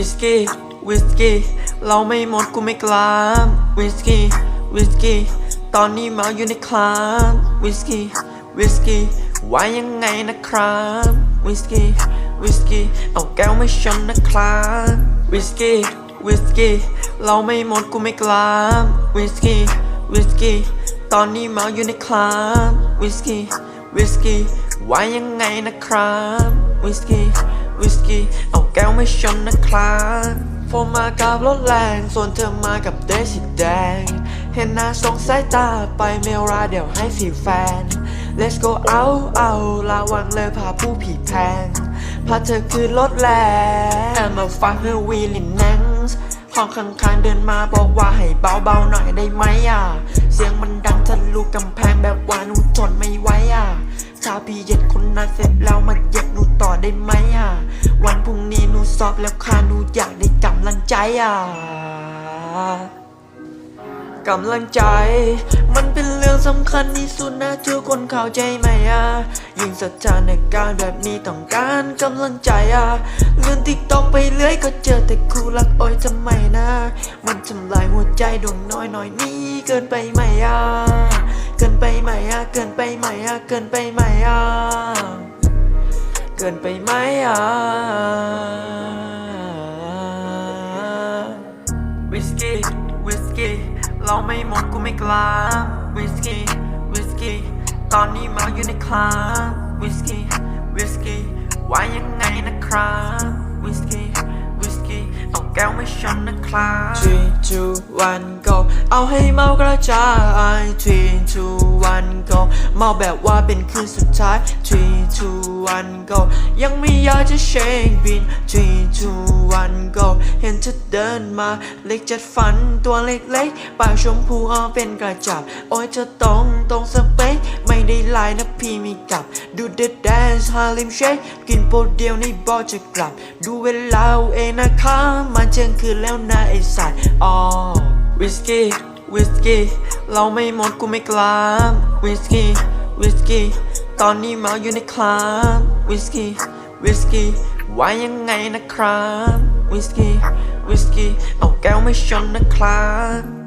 วิสกี้วิสกี้เราไม่หมดกูไม่กล้าวิสกี้วิสกี้ตอนนี้เมาอยู่ในคลาบวิสกี้วิสกี้ว่ายังไงนะครับวิสกี้วิสกี้เอาแก้วไมาชนนะครับวิสกี้วิสกี้เราไม่หมดกูไม่กล้าวิสกี้วิสกี้ตอนนี้เมาอยู่ในคลาบวิสกี้วิสกี้ว่ายังไงนะครับวิสกี้ วิสกี้เอาแก้วไม่ชนนะครับโฟมมากับรถแรง ส่วนเธอมากับเดรสสีแดง เห็นหน้าสงสายตาไปเมลราเดี๋ยวให้ฟีแฟน Let's go out out ระวังเลยพาผู้ผีแพง พาเธอคืนรถแรง I'm a fucking willing nangs ห้องข้างๆเดินมาบอกว่าให้เบาๆหน่อยได้ไหมอะ เสียงมันดังทะลุกำแพงแบบว่าหนูทนไม่ไหวอะถ้าพี่เหย็ดคนนั้นเสร็จแล้วมาเหย็ดหนูต่อได้ไหมอะ วันพรุ่งนี้หนูสอบแล้วค่ะหนูอยากได้กำลังใจอะกำลังใจ มันเป็นเรื่องสำคัญที่สุดนะทุกคนเข้าใจไหมอะ ยิ่งสถานการณ์แบบนี้ต้องการกำลังใจอะเลื่อนติ๊กตอกไปเรื่อยก็เจอแต่คู่รักโอ้ยทำไมนะ มันทำลายหัวใจดวงน้อยน่อยนี้เกินไปไหมอะ เกินไปไหมอะ เกินไปไหมอะ เกินไปไหมอะ เกินไปไหมอะวิสกี้วิสกี้เราไม่หมดกูไม่กล้าวิสกี้วิสกี้ตอนนี้เมาอยู่ในคลาบวิสกี้วิสกี้ว่ายังไงนะครับ กี้เอาแก้วไม่ชนนะครับ three two one go เอาให้เมากระจาย three two one go เมาแบบว่าเป็นคืนสุดท้าย three two one go ยังไม่อยากจะเช็คบิน three two one go เห็นเธอเดินมาเล็กจัดฟันตัวเล็กๆ ปากชมพูอ้อเป็นกระจับ โอ้ยเธอตรงตรงสเปค ได้ไลน์นะพี่มีกลับ ดูเดดแดนซ์ฮาลิมเชคกินโปรเดียวในบอจะกลับ ดูเวลาเองนะคะมาเที่ยงคืนแล้วนะไอสัตว์อ๋อวิสกี้วิสกี้เราไม่หมดกูไม่กล้าวิสกี้วิสกี้ตอนนี้เมาอยู่ในคลาบวิสกี้วิสกี้ว่ายังไงนะครับวิสกี้วิสกี้เอาแก้วไม่ชนนะครับ